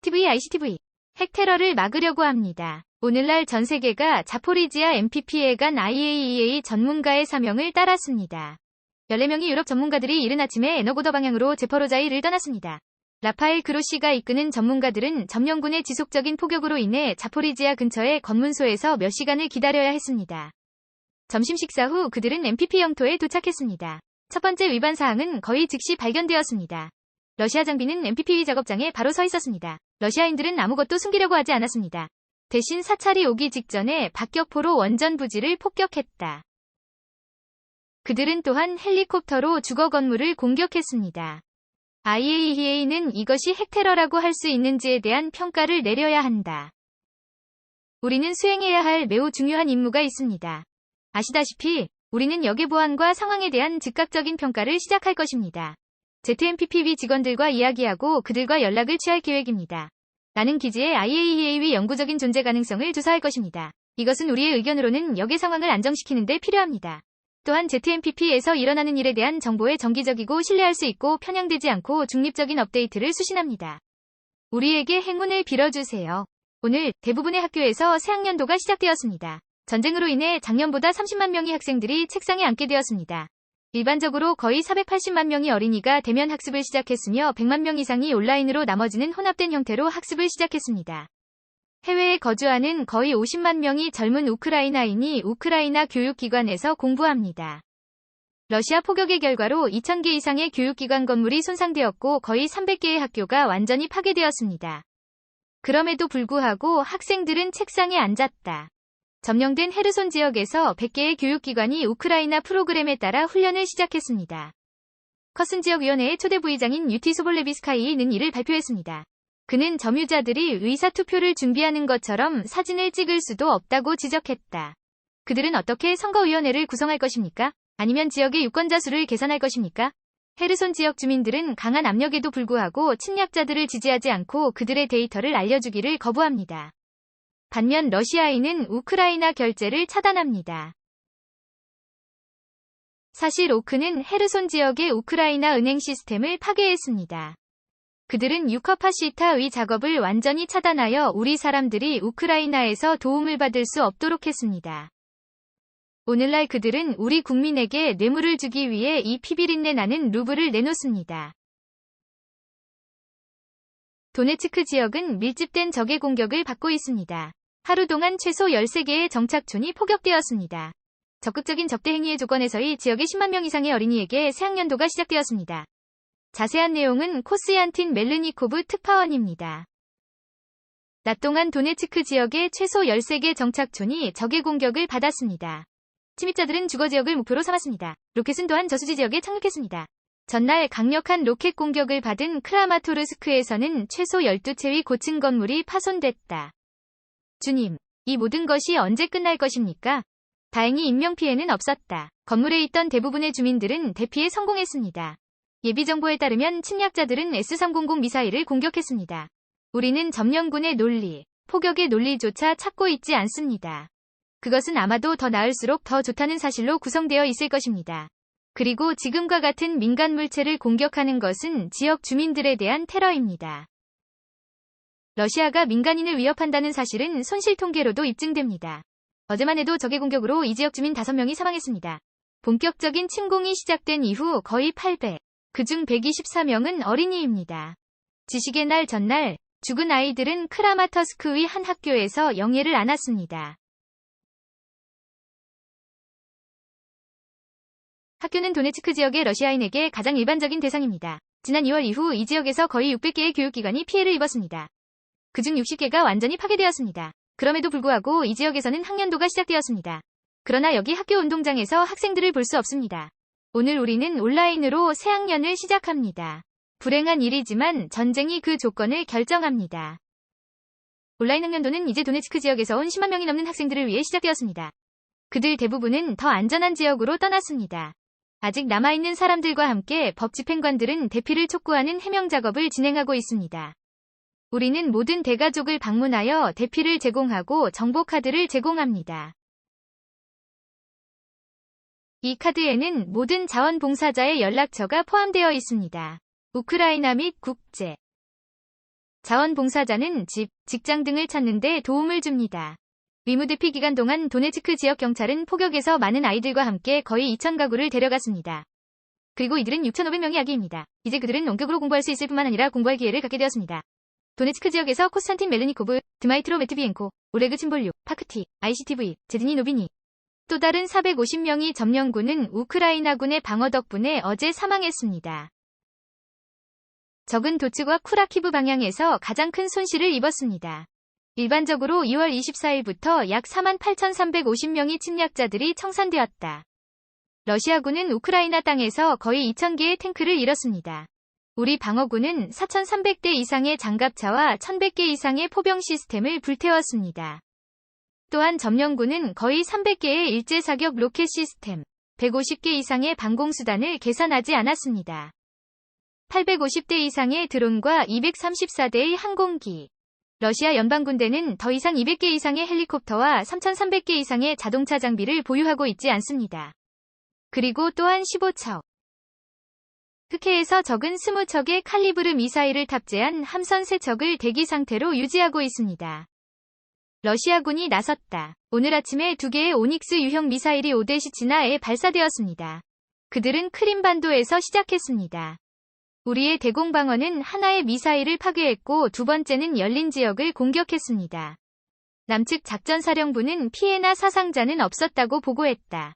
TV ICTV 핵 테러를 막으려고 합니다. 오늘날 전 세계가 자포리지아 MPP에 간 IAEA 전문가의 사명을 따랐습니다. 14명의 유럽 전문가들이 이른 아침에 에너고더 방향으로 제퍼로자이를 떠났습니다. 라파엘 그로시가 이끄는 전문가들은 점령군의 지속적인 포격으로 인해 자포리지아 근처의 검문소에서 몇 시간을 기다려야 했습니다. 점심 식사 후 그들은 MPP 영토에 도착했습니다. 첫 번째 위반 사항은 거의 즉시 발견되었습니다. 러시아 장비는 MPP 작업장에 바로 서 있었습니다. 러시아인들은 아무것도 숨기려고 하지 않았습니다. 대신 사찰이 오기 직전에 박격포로 원전 부지를 폭격했다. 그들은 또한 헬리콥터로 주거 건물을 공격했습니다. IAEA는 이것이 핵테러라고 할 수 있는지에 대한 평가를 내려야 한다. 우리는 수행해야 할 매우 중요한 임무가 있습니다. 아시다시피 우리는 역의 보안과 상황에 대한 즉각적인 평가를 시작할 것입니다. ZMPPB 직원들과 이야기하고 그들과 연락을 취할 계획입니다. 나는 기지의 IAEA의 영구적인 존재 가능성을 조사할 것입니다. 이것은 우리의 의견으로는 역의 상황을 안정시키는 데 필요합니다. 또한 ZMPP에서 일어나는 일에 대한 정보에 정기적이고 신뢰할 수 있고 편향되지 않고 중립적인 업데이트를 수신합니다. 우리에게 행운을 빌어주세요. 오늘 대부분의 학교에서 새 학년도가 시작되었습니다. 전쟁으로 인해 작년보다 30만 명의 학생들이 책상에 앉게 되었습니다. 일반적으로 거의 480만 명의 어린이가 대면 학습을 시작했으며 100만 명 이상이 온라인으로 나머지는 혼합된 형태로 학습을 시작했습니다. 해외에 거주하는 거의 50만 명이 젊은 우크라이나인이 우크라이나 교육기관에서 공부합니다. 러시아 포격의 결과로 2,000개 이상의 교육기관 건물이 손상되었고 거의 300개의 학교가 완전히 파괴되었습니다. 그럼에도 불구하고 학생들은 책상에 앉았다. 점령된 헤르손 지역에서 100개의 교육기관이 우크라이나 프로그램에 따라 훈련을 시작했습니다. 커슨 지역위원회의 초대 부의장인 유티 소볼레비스카이는 이를 발표했습니다. 그는 점유자들이 의사투표를 준비하는 것처럼 사진을 찍을 수도 없다고 지적했다. 그들은 어떻게 선거위원회를 구성할 것입니까? 아니면 지역의 유권자 수를 계산할 것입니까? 헤르손 지역 주민들은 강한 압력에도 불구하고 침략자들을 지지하지 않고 그들의 데이터를 알려주기를 거부합니다. 반면 러시아인은 우크라이나 결제를 차단합니다. 사실 오크는 헤르손 지역의 우크라이나 은행 시스템을 파괴했습니다. 그들은 유커파시타 의 작업을 완전히 차단하여 우리 사람들이 우크라이나에서 도움을 받을 수 없도록 했습니다. 오늘날 그들은 우리 국민에게 뇌물을 주기 위해 이 피비린내 나는 루브를 내놓습니다. 도네츠크 지역은 밀집된 적의 공격을 받고 있습니다. 하루 동안 최소 13개의 정착촌이 포격되었습니다. 적극적인 적대 행위의 조건에서의 지역의 10만 명 이상의 어린이에게 새학년도가 시작되었습니다. 자세한 내용은 코스얀틴 멜르니코브 특파원입니다. 낮 동안 도네츠크 지역의 최소 13개 정착촌이 적의 공격을 받았습니다. 침입자들은 주거 지역을 목표로 삼았습니다. 로켓은 또한 저수지 지역에 착륙했습니다. 전날 강력한 로켓 공격을 받은 크라마토르스크에서는 최소 12채의 고층 건물이 파손됐다. 주님, 이 모든 것이 언제 끝날 것입니까? 다행히 인명피해는 없었다. 건물에 있던 대부분의 주민들은 대피에 성공했습니다. 예비정보에 따르면 침략자들은 S-300 미사일을 공격했습니다. 우리는 점령군의 논리, 포격의 논리조차 찾고 있지 않습니다. 그것은 아마도 더 나을수록 더 좋다는 사실로 구성되어 있을 것입니다. 그리고 지금과 같은 민간 물체를 공격하는 것은 지역 주민들에 대한 테러입니다. 러시아가 민간인을 위협한다는 사실은 손실 통계로도 입증됩니다. 어제만 해도 적의 공격으로 이 지역 주민 5명이 사망했습니다. 본격적인 침공이 시작된 이후 거의 800, 그중 124명은 어린이입니다. 지식의 날 전날 죽은 아이들은 크라마터스크의 한 학교에서 영예를 안았습니다. 학교는 도네츠크 지역의 러시아인에게 가장 일반적인 대상입니다. 지난 2월 이후 이 지역에서 거의 600개의 교육기관이 피해를 입었습니다. 그중 60개가 완전히 파괴되었습니다. 그럼에도 불구하고 이 지역에서는 학년도가 시작되었습니다. 그러나 여기 학교 운동장에서 학생들을 볼 수 없습니다. 오늘 우리는 온라인으로 새 학년을 시작합니다. 불행한 일이지만 전쟁이 그 조건을 결정합니다. 온라인 학년도는 이제 도네츠크 지역에서 온 10만 명이 넘는 학생들을 위해 시작되었습니다. 그들 대부분은 더 안전한 지역으로 떠났습니다. 아직 남아있는 사람들과 함께 법 집행관들은 대피를 촉구하는 해명 작업을 진행하고 있습니다. 우리는 모든 대가족을 방문하여 대피를 제공하고 정보 카드를 제공합니다. 이 카드에는 모든 자원봉사자의 연락처가 포함되어 있습니다. 우크라이나 및 국제 자원봉사자는 집, 직장 등을 찾는 데 도움을 줍니다. 위무드피 기간 동안 도네츠크 지역 경찰은 포격에서 많은 아이들과 함께 거의 2천 가구를 데려갔습니다. 그리고 이들은 6,500명의 아기입니다. 이제 그들은 원격으로 공부할 수 있을 뿐만 아니라 공부할 기회를 갖게 되었습니다. 도네츠크 지역에서 코스탄틴 멜르니코브, 드마이트로 메트비엔코, 오레그 침볼류, 파크티, ICTV, 제드니 노비니. 또 다른 450명이 점령군은 우크라이나군의 방어 덕분에 어제 사망했습니다. 적은 도츠과 쿠라키브 방향에서 가장 큰 손실을 입었습니다. 일반적으로 2월 24일부터 약 48,350명의 침략자들이 청산되었다. 러시아군은 우크라이나 땅에서 거의 2,000개의 탱크를 잃었습니다. 우리 방어군은 4,300대 이상의 장갑차와 1,100개 이상의 포병 시스템을 불태웠습니다. 또한 점령군은 거의 300개의 일제사격 로켓 시스템, 150개 이상의 방공수단을 계산하지 않았습니다. 850대 이상의 드론과 234대의 항공기. 러시아 연방군대는 더 이상 200개 이상의 헬리콥터와 3,300개 이상의 자동차 장비를 보유하고 있지 않습니다. 그리고 또한 15척. 흑해에서 적은 20척의 칼리브르 미사일을 탑재한 함선 3척을 대기 상태로 유지하고 있습니다. 러시아군이 나섰다. 오늘 아침에 두 개의 오닉스 유형 미사일이 오데시치나에 발사되었습니다. 그들은 크림반도에서 시작했습니다. 우리의 대공방어는 하나의 미사일을 파괴했고 두 번째는 열린 지역을 공격했습니다. 남측 작전사령부는 피해나 사상자는 없었다고 보고했다.